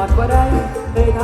อดบ่ได้เคยน